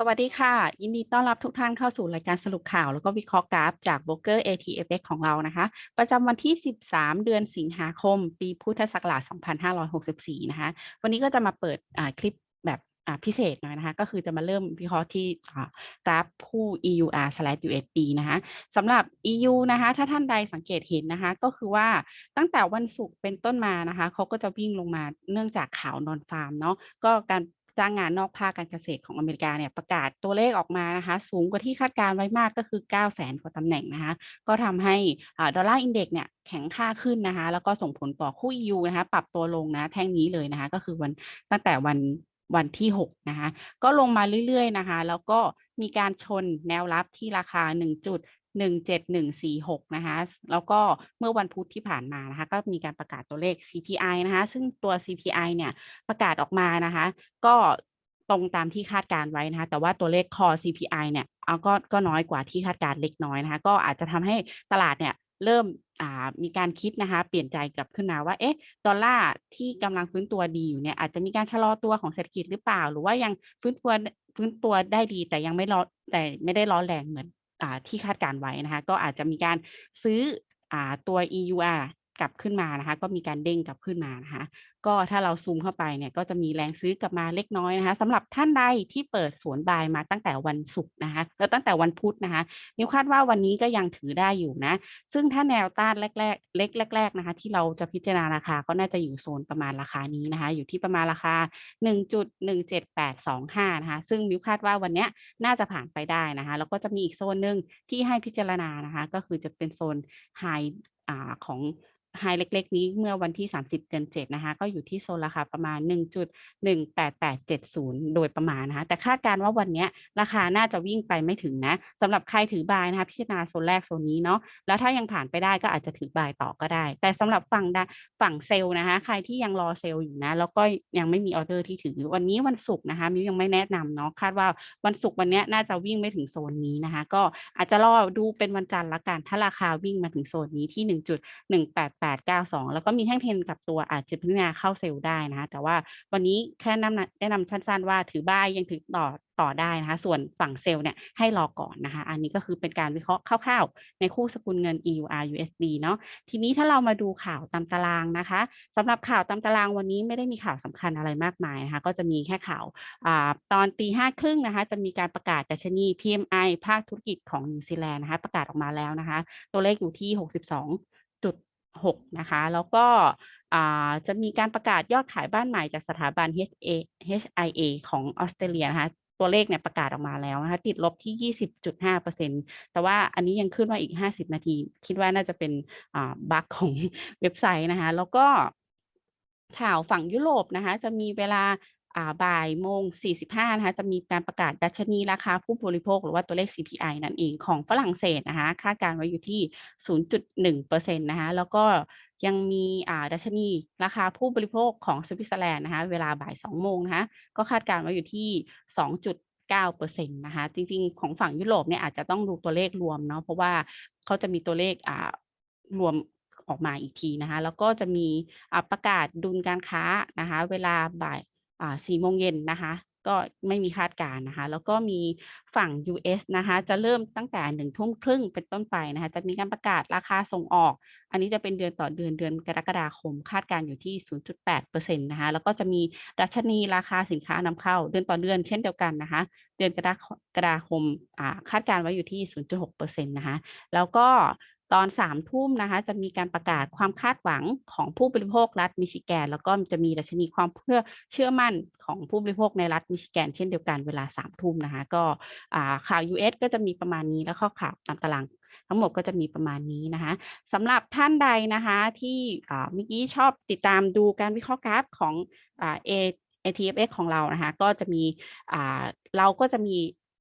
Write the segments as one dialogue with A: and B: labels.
A: สวัสดีค่ะ ยินดีต้อนรับทุกท่านเข้าสู่รายการสรุปข่าว แล้วก็วิเคราะห์กราฟจากโบรกเกอร์ ATFX ของเรานะคะ ประจำวันที่ 13 เดือนสิงหาคม ปีพุทธศักราช2564 นะคะ วันนี้ก็จะมาเปิดคลิปแบบพิเศษหน่อยนะคะ ก็คือจะมาเริ่มวิเคราะห์ที่อ่ากราฟคู่ EUR/USD นะคะสำหรับ EU นะคะ ถ้าท่านใดสังเกตเห็นนะคะ ก็คือว่าตั้งแต่วันศุกร์เป็นต้นมานะคะเขาก็จะวิ่งลงมาเนื่องจากข่าวนอนฟาร์มเนาะก็การ จ้างงานนอกภาคการเกษตรของอเมริกาเนี่ยประกาศตัวเลขออกมานะคะ สูงกว่าที่คาดการไว้มากก็คือ9 0 0 0 0 0 กว่าตำแหน่งนะคะ ก็ทำให้ดอลลาร์อินเด็กซ์เนี่ยแข็งค่าขึ้นนะคะ แล้วก็ส่งผลต่อคู่ EU นะคะ ปรับตัวลงนะแท่งนี้เลยนะคะ ก็คือวันตั้งแต่วันวันที่6นะคะ ก็ลงมาเรื่อยๆนะคะ แล้วก็มีการชนแนวรับที่ราคา1จุด 17146 นะคะ แล้วก็เมื่อวันพุธที่ผ่านมานะคะ ก็มีการประกาศตัวเลข CPI นะคะ ซึ่งตัว CPI เนี่ยประกาศออกมานะคะ ก็ตรงตามที่คาดการไว้นะคะ แต่ว่าตัวเลข core CPI เนี่ยเอาก็ก็น้อยกว่าที่คาดการเล็กน้อยนะคะ ก็อาจจะทำให้ตลาดเนี่ยเริ่มมีการคิดนะคะเปลี่ยนใจกลับขึ้นมาว่าเอ๊ะดอลลาร์ที่กำลังฟื้นตัวดีอยู่เนี่ยอาจจะมีการชะลอตัวของเศรษฐกิจหรือเปล่า หรือว่ายังฟื้นตัวฟื้นตัวได้ดีแต่ยังไม่รอแต่ไม่ได้ร้อนแรงเหมือน ที่คาดการไว้นะคะ ก็อาจจะมีการซื้ออตัว EUR กลับขึ้นมานะคะ ก็มีการเด้งกลับขึ้นมานะคะ ก็ถ้าเราซูมเข้าไปเนี่ยก็จะมีแรงซื้อกลับมาเล็กน้อยนะคะสำหรับท่านใดที่เปิดสวนบายมาตั้งแต่วันศุกร์นะคะ แล้วตั้งแต่วันพุธนะคะนิวคาดว่าวันนี้ก็ยังถือได้อยู่นะ ซึ่งถ้าแนวต้านแรก ๆ เล็กแรก ๆนะคะ ที่เราจะพิจารณาราคาก็น่าจะอยู่โซนประมาณราคานี้นะคะ อยู่ที่ประมาณราคา 1.17825 นะคะ ซึ่งนิวคาดว่าวันนี้น่าจะผ่านไปได้นะคะ แล้วก็จะมีอีกโซนหนึ่งที่ให้พิจารณานะคะ ก็คือจะเป็นโซนไฮของ ไฮเล็ก ๆ นี้เมื่อวันที่ 30 เดือน7นะคะ ก็อยู่ที่โซนราคาประมาณ 1.18870 โดยประมาณนะคะ แต่คาดการว่าวันนี้ราคาน่าจะวิ่งไปไม่ถึงนะสำหรับใครถือบายนะคะ พิจารณาโซนแรกโซนนี้เนาะ แล้วถ้ายังผ่านไปได้ก็อาจจะถือบายต่อก็ได้ แต่สำหรับฝั่งดฝั่งเซลล์นะคะ ใครที่ยังรอเซลล์อยู่นะ แล้วก็ยังไม่มีออเดอร์ที่ถือ วันนี้วันศุกร์นะคะ มิวยังไม่แนะนำเนาะ คาดว่าวันศุกร์วันนี้น่าจะวิ่งไม่ถึงโซนนี้นะคะ ก็อาจจะรอดูเป็นวันจันทร์ละกัน ถ้าราคาวิ่งมาถึงโซนนี้ที่1.18892 แล้วก็มีแท่งเทรนกับตัวอาจจะพิจารณาเข้าเซลล์ได้นะคะแต่ว่าวันนี้แค่นำแนะนำสั้นๆว่าถือบายยังถือต่อต่อได้นะคะ ส่วนฝั่งเซลล์เนี่ยให้รอก่อนนะคะ อันนี้ก็คือเป็นการวิเคราะห์คร่าวๆ ในคู่สกุลเงิน EUR USD เนาะทีนี้ถ้าเรามาดูข่าวตามตารางนะคะสำหรับข่าวตามตารางวันนี้ไม่ได้มีข่าวสำคัญอะไรมากมายนะคะ ก็จะมีแค่ข่าวอตอนตีห้าครึ่งนะคะ จะมีการประกาศดัชนี PMI ภาคธุรกิจของนิวซีแลนด์นะคะ ประกาศออกมาแล้วนะคะ ตัวเลขอยู่ที่ 62จุด 6 นะคะ แล้วก็จะมีการประกาศยอดขายบ้านใหม่จากสถาบัน HA HIA ของออสเตรเลียนะคะตัวเลขเนี่ยประกาศออกมาแล้วนะคะติดลบที่ 20.5%แต่ว่าอันนี้ยังขึ้นมาอีก 50 นาที คิดว่าน่าจะเป็นบั๊กของเว็บไซต์นะคะ แล้วก็ข่าวฝั่งยุโรปนะคะ จะมีเวลา บ่ายโมง 45 นะคะ จะมีการประกาศดัชนีราคาผู้บริโภค หรือว่าตัวเลข CPI นั่นเองของฝรั่งเศสนะคะ คาดการณ์ไว้อยู่ที่ 0.1%นะคะ แล้วก็ยังมีดัชนีราคาผู้บริโภคของสวิตเซอร์แลนด์นะคะ เวลาบ่าย 2 โมงนะคะ ก็คาดการณ์ไว้อยู่ที่ 2.9%นะคะจริงๆ ของฝั่งยุโรปเนี่ยอาจจะต้องดูตัวเลขรวมเนาะเพราะว่าเขาจะมีตัวเลขอ่ารวมออกมาอีกทีนะคะ แล้วก็จะมีประกาศดุลการค้านะคะ เวลาบ่าย อ่า4โมงเย็นนะคะ ก็ไม่มีคาดการ์นะคะ แล้วก็มีฝั่ง US นะคะ จะเริ่มตั้งแต่1ทุ่มครึ่งเป็นต้นไปนะคะ จะมีการประกาศราคาส่งออก อันนี้จะเป็นเดือนต่อเดือนเดือนกรกฎาคม คาดการอยู่ที่ 0.8%นะคะ แล้วก็จะมีดัชนีราคาสินค้านำเข้า เดือนต่อเดือนเช่นเดียวกันนะคะ เดือนกรกฎาคมคาดการไว้อยู่ที่ 0.6%นะคะ แล้วก็ ตอน3ทุ่มนะคะ จะมีการประกาศความคาดหวังของผู้บริโภครัฐมิชิแกน แล้วก็จะมีดัชนีความเพื่อเชื่อมั่นของผู้บริโภคในรัฐมิชิแกน เช่นเดียวกันเวลา3ทุ่มนะคะ ก็อ่าข่าว US ก็จะมีประมาณนี้แล้วก็ข่าวตามตารางทั้งหมดก็จะมีประมาณนี้นะคะสำหรับท่านใดนะคะที่เมื่อกี้ชอบติดตามดูการวิเคราะห์กราฟของเอ ATFX ของเรานะคะ ก็จะมีเราก็จะมี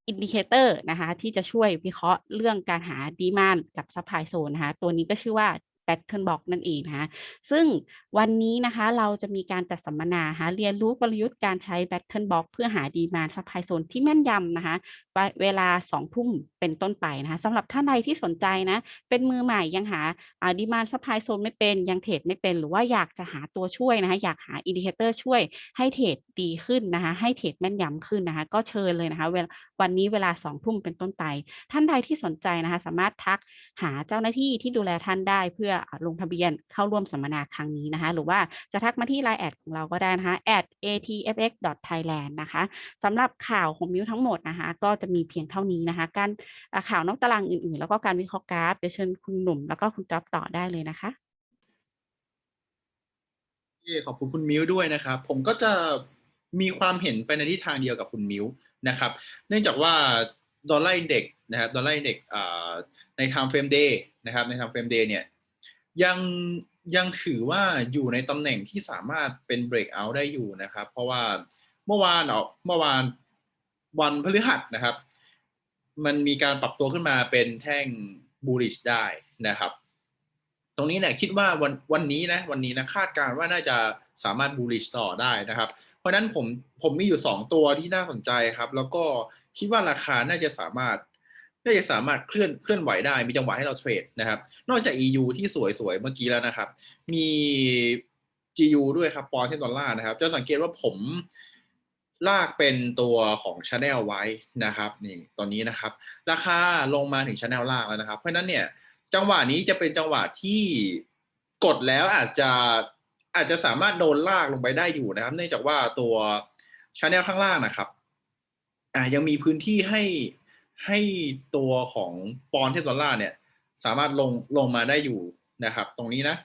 A: อินดิเคเตอร์นะคะที่จะช่วยวิเคราะห์เรื่องการหาดีมานกับซัพพลายโซนนะคะตัวนี้ก็ชื่อว่า Pattern Box นั่นเองนะคะซึ่งวันนี้นะคะเราจะมีการจัดสัมมนานะคะเรียนรู้กลยุทธ์การใช้ Pattern Box เพื่อหาดีมาซัพพลายโซนที่แม่นยำนะคะเวลา2ทุ่มเป็นต้นไปนะคะสำหรับท่านใดที่สนใจนะเป็นมือใหม่ยังหาดีมาซัพพลายโซนไม่เป็นยังเทรดไม่เป็นหรือว่าอยากจะหาตัวช่วยนะคะอยากหาอินดิเคเตอร์ช่วยให้เทรดดีขึ้นนะคะให้เทรดแม่นยำขึ้นนะคะก็เชิญเลยนะคะเวลาวันนี้เวลา2ทุ่มเป็นต้นไป ท่านใดที่สนใจนะคะสามารถทักหาเจ้าหน้าที่ที่ดูแลท่านได้เพื่อลงทะเบียนเข้าร่วมสัมมนาครั้งนี้นะคะ หรือว่าจะทักมาที่ line แอดของเราก็ได้นะคะ atfx.thailand นะคะสำหรับข่าวของมิวทั้งหมดนะคะ ก็จะมีเพียงเท่านี้นะคะ การข่าวนอกตารางอื่นๆ แล้วก็การวิเคราะห์กราฟเดี๋ยวเชิญคุณหนุ่มแล้วก็คุณจ๊อบต่อได้เลยนะคะ
B: ขอบคุณคุณมิวด้วยนะครับ ผมก็จะมีความเห็นไปในทิศทางเดียวกับคุณมิวนะครับ เนื่องจากว่าดอลลาร์อินเด็กนะครับดอลลาร์อินเด็กใน time frame day นะครับใน time frame day เนี่ย ยังยังถือว่าอยู่ในตำแหน่งที่สามารถเป็น breakout ได้อยู่นะครับ เพราะว่าเมื่อวานออกเมื่อวานวันพฤหัสนะครับ มันมีการปรับตัวขึ้นมาเป็นแท่ง bullish ได้นะครับ ตรงนี้เนี่ยคิดว่าวันวันนี้นะวันนี้นะคาดการณ์ว่าน่าจะสามารถ bullish ต่อได้นะครับ เพราะฉะนั้นผมผมมีอยู่ 2 ตัวที่น่าสนใจครับ แล้วก็คิดว่าราคาน่าจะสามารถ น่าจะสามารถเคลื่อนเคลื่อนไหวได้มีจังหวะให้เราเทรดนะครับ นอกจาก EU ที่สวยๆ เมื่อกี้แล้วนะครับ มี GU ด้วยครับปอนด์ที่ดอลลาร์นะครับ จะสังเกตว่าผมลากเป็นตัวของ Channel ไว้นะครับนี่ตอนนี้นะครับ ราคาลงมาถึง Channel ล่างแล้วนะครับ เพราะฉะนั้นเนี่ยจังหวะนี้จะเป็นจังหวะที่กดแล้วอาจจะอาจจะสามารถโดนลากลงไปได้อยู่นะครับ เนื่องจากว่าตัวชาแนลข้างล่างนะครับอ่ายังมีพื้นที่ให้ ให้ตัวของปอนด์เทสดอลลาร์เนี่ย สามารถลงลงมาได้อยู่นะครับ ตรงนี้นะ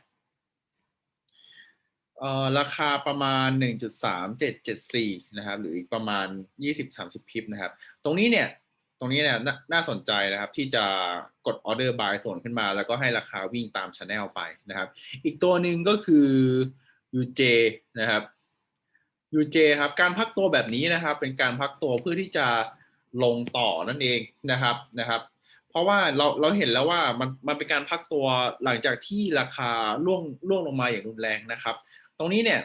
B: เอ่อราคาประมาณ 1.3774 นะครับ หรืออีกประมาณ 20-30 พิบนะครับ ตรงนี้เนี่ยตรงนี้เนี่ยนน่าสนใจนะครับที่จะกดออเดอร์บายส่วนขึ้นมา แล้วก็ให้ราคาวิ่งตามช anel ไปนะครับ อีกตัวหนึ่งก็คือ UJ นะครับ UJ ครับการพักตัวแบบนี้นะครับ เป็นการพักตัวเพื่อที่จะ ลงต่อนั่นเองนะครับนะครับ เพราะว่าเราเราเห็นแล้วว่ามันมันเป็นการพักตัวหลังจากที่ราคาล่วงล่วงลงมาอย่างรุนแรงนะครับ ตรงนี้เนี่ย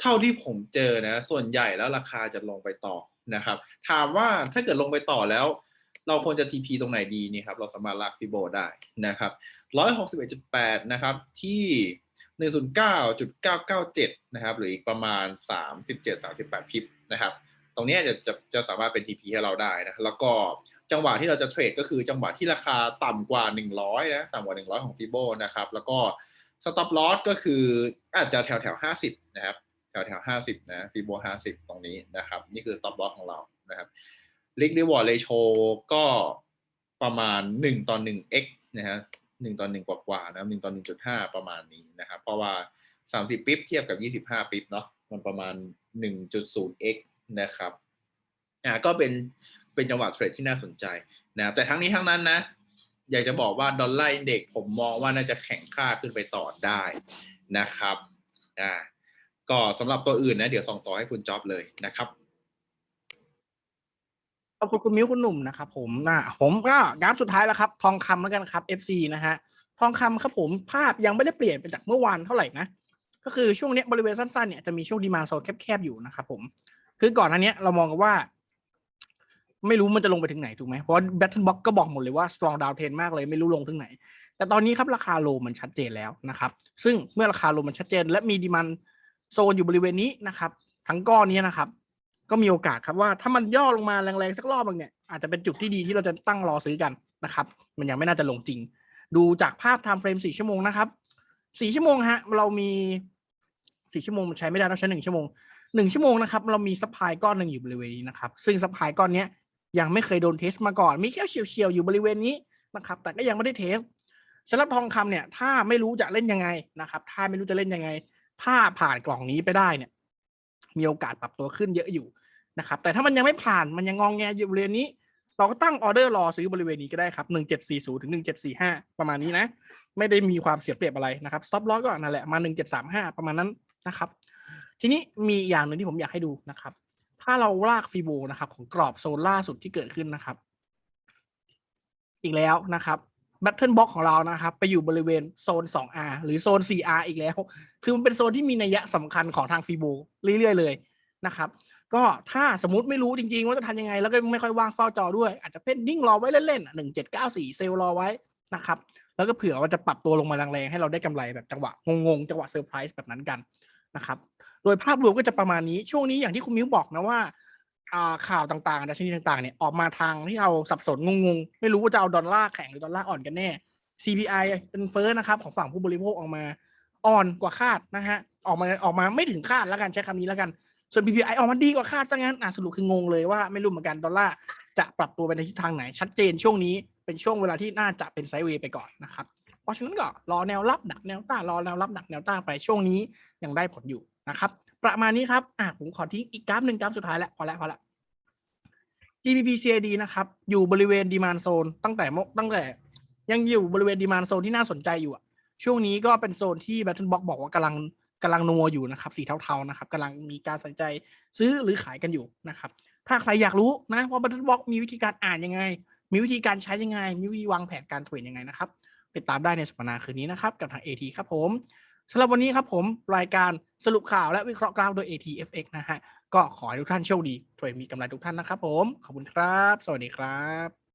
B: เท่าที่ผมเจอนะส่วนใหญ่แล้วราคาจะลงไปต่อนะครับ ถามว่าถ้าเกิดลงไปต่อแล้ว เราควรจะ TP ตรงไหนดีนี่ครับเราสามารถลากฟิโบได้นะครับ161.8 นะครับที่109.997 นะครับ หรืออีกประมาณ 37-38 พิบนะครับ ตรงนี้จะจะจะสามารถเป็น TP ให้เราได้นะ แล้วก็จังหวะที่เราจะเทรดก็คือจังหวะที่ราคาต่ำกว่า 100นะต่ำกว่า 100 ของฟิโบนะครับ แล้วก็ stop loss ก็คืออาจจะแถวแถว50 นะครับ แถวแถว50 นะฟิโบ50 ตรงนี้นะครับ นี่คือ stop loss ของเรานะครับ Risk Reward Ratio ก็ประมาณ 1 ต่อ 1 x นะฮะ1ต่อ1กว่าๆนะครับ1ต่อ1.5 ประมาณนี้นะครับ เพราะว่า 30 ปิ๊บเทียบกับ 25 ปิ๊บเนาะมันประมาณ 1.0x นะครับอ่าก็เป็นเป็นจังหวะเทรดที่น่าสนใจนะครับแต่ทั้งนี้ทั้งนั้นนะ อยากจะบอกว่าดอลลาร์อินเด็กผมมองว่าน่าจะแข็งค่าขึ้นไปต่อได้นะครับอ่าก็สำหรับตัวอื่นนะ เดี๋ยวส่งต่อให้คุณจ๊อบเลยนะครับ
C: ขอบคุณคุณมิ้วคุณหนุ่มนะครับผมนะผมก็กราฟสุดท้ายแล้วครับ ทองคำแล้วกันครับ FC นะฮะทองคำครับผมภาพยังไม่ได้เปลี่ยนไปจากเมื่อวานเท่าไหร่นะ ก็คือช่วงนี้บริเวณสั้นๆเนี่ยจะมีช่วงดีมาโซนแคบๆอยู่นะครับผม คือก่อนอันเนี้ยเรามองกันว่า ไม่รู้มันจะลงไปถึงไหนถูกไหมเพราะแบทเทิลบ็อกก็บอกหมดเลยว่า strong down trend มากเลยไม่รู้ลงถึงไหน แต่ตอนนี้ครับราคาโลมันชัดเจนแล้วนะครับ ซึ่งเมื่อราคาโลมันชัดเจน และมีดีมันโซนอยู่บริเวณนี้นะครับ ทั้งก้อนนี้นะครับ ก็มีโอกาสครับว่าถ้ามันย่อลงมาแรงๆสักรอบหนึงเนี่ยอาจจะเป็นจุดที่ดีที่เราจะตั้งรอซื้อกันนะครับ มันยังไม่น่าจะลงจริง ดูจากภาพ time frame สี่ชั่วโมงนะครับสี่ชั่วโมงฮะเรามีสี่ชั่วโมงมันใช้ไม่ได้ต้องใช้หนึ่งชั่วโมง หนึ่งชั่วโมงนะครับ เรามีซัพพลายก้อนหนึ่งอยู่บริเวณนี้นะครับ ซึ่งซัพพลายก้อนเนี้ยยังไม่เคยโดนเทสมาก่อน มีแค่เฉียวๆอยู่บริเวณนี้นะครับ แต่ก็ยังไม่ได้เทสสำหรับทองคำเนี่ย ถ้าไม่รู้จะเล่นยังไงนะครับ ถ้าไม่รู้จะเล่นยังไง ถ้าผ่านกล่องนี้ไปได้เนี่ย มีโอกาสปรับตัวขึ้นเยอะอยู่นะครับ แต่ถ้ามันยังไม่ผ่านมันยังงองแงอยู่บริเวณนี้ เราก็ตั้งออเดอร์รอซื้อบริเวณนี้ก็ได้ครับหนึ่งเจ็ดสี่ศูนย์ถึงหนึ่งเจ็ดสี่ห้าประมาณนี้นะ ไม่ได้มีความเสียเปรียบอะไรนะครับซับล็อกก็นั่นแหละมาหนึ่งเจ็ดสามห้าประมาณนั้นนะครับ ทีนี้มีอย่างหนึ่งที่ผมอยากให้ดูนะครับ ถ้าเราลากฟีโบนะครับ ของกรอบโซนล่าสุดที่เกิดขึ้นนะครับ อีกแล้วนะครับ Battle Box ของเรานะครับ ไปอยู่บริเวณโซน 2R หรือโซน 4R อีกแล้ว คือมันเป็นโซนที่มีนัยยะสำคัญของทางฟีโบเรื่อยๆเลยนะครับ ก็ถ้าสมมติไม่รู้จริงๆ ว่าจะทำยังไง แล้วก็ไม่ค่อยว่างเฝ้าจอด้วย อาจจะเพ่นนิ่งรอไว้เล่นๆหนึ่งเจ็ดเก้าสี่เซลล์รอไว้นะครับ แล้วก็เผื่อว่าจะปรับตัวลงมาแรงๆให้เราได้กำไรแบบจังหวะงงๆ จังหวะเซอร์ไพรส์แบบนั้นกันนะครับ โดยภาพรวมก็จะประมาณนี้ช่วงนี้อย่างที่คุณมิ้วบอกนะว่าข่าวต่างๆดัชนีต่างๆเนี่ยออกมาทางที่เราสับสนงงๆ ไม่รู้ว่าจะเอาดอลลาร์แข็งหรือดอลลาร์อ่อนกันแน่ CPI เป็นเฟ้อนะครับ ของฝั่งผู้บริโภคออกมาอ่อนกว่าคาดนะฮะออกมาออกมาไม่ถึงคาดแล้วกันใช้คำนี้แล้วกัน ส่วน PPI ออกมาดีกว่าคาดซะงั้นอะสรุปคืองงเลยว่าไม่รู้เหมือนกันดอลลาร์จะปรับตัวไปในทิศทางไหน ชัดเจนช่วงนี้เป็นช่วงเวลาที่น่าจะเป็นไซด์เวย์ไปก่อนนะครับเพราะฉะนั้นก็รอแนวรับดักแนวต้านรอแนวรับดักแนวต้านไปช่วงนี้ยังได้ผลอยู่ นะครับ ประมาณนี้ครับอะผมขอทิ้งอีกกราฟหนึ่งกราฟสุดท้ายแล้วพอแล้วพอแล้ว GBP CAD นะครับ อยู่บริเวณดีมานโซนตั้งแต่เมื่อตั้งแต่ ยังอยู่บริเวณดีมานโซนที่น่าสนใจอยู่อะช่วงนี้ก็เป็นโซนที่ Battle Box บอกว่ากำลังกำลังนัวอยู่นะครับ สีเทาๆนะครับกำลังมีการสนใจซื้อหรือขายกันอยู่นะครับ ถ้าใครอยากรู้นะว่า Battle Box มีวิธีการอ่านยังไง มีวิธีการใช้ยังไง มีวิธีวางแผนการเทรดยังไงนะครับติดตามได้ในสัปดาห์คืนนี้นะครับ กับทาง AT ครับผม สำหรับวันนี้ครับผมรายการสรุปข่าวและวิเคราะห์กราฟโดย ATFX นะฮะ ก็ขอให้ทุกท่านโชคดีถวยมีกำไรทุกท่านนะครับผม ขอบคุณครับ สวัสดีครับ